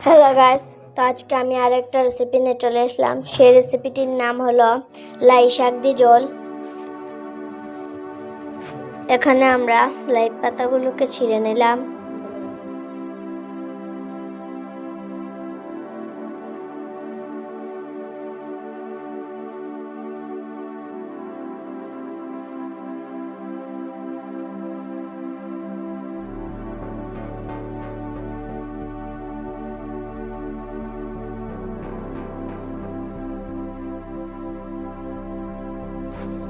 Hello guys তো আজকে আমি আরেকটা রেসিপি নিয়ে চলে আসলাম। সেই রেসিপিটির নাম হলো লাই শাক দি জল এখানে আমরা লাই পাতাগুলোকে ছিঁড়ে নিলাম।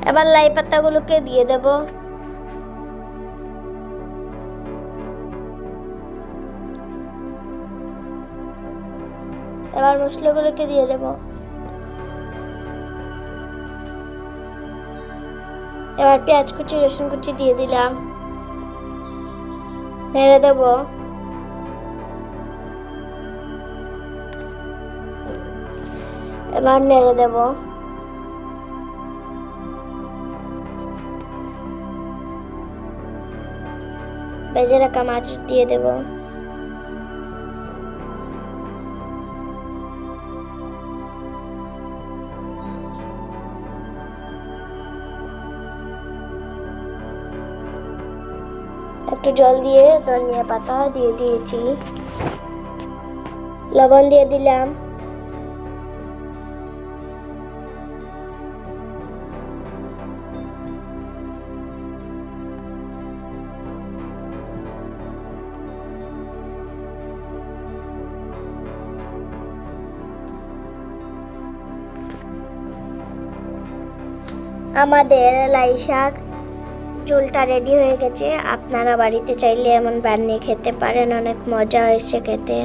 এবার লাই পাতাগুলোকে দিয়ে দেব। এবার মশলাগুলোকে দিয়ে দেব। এবার পেঁয়াজ কুচি, রসুন কুচি দিয়ে দিলাম। নেড়ে দেব। এবার নেড়ে দেবো। ভেজে রাখা মাছ দিয়ে দেব। একটু জল দিয়ে ধনিয়া পাতা দিয়ে দিয়েছি। লবণ দিয়ে দিলাম। আমাদের লাই শাক ঝোলটা রেডি হয়ে গেছে। আপনারা বাড়িতে চাইলে এমন বানিয়ে খেতে পারেন, অনেক মজা হয়েছে খেতে।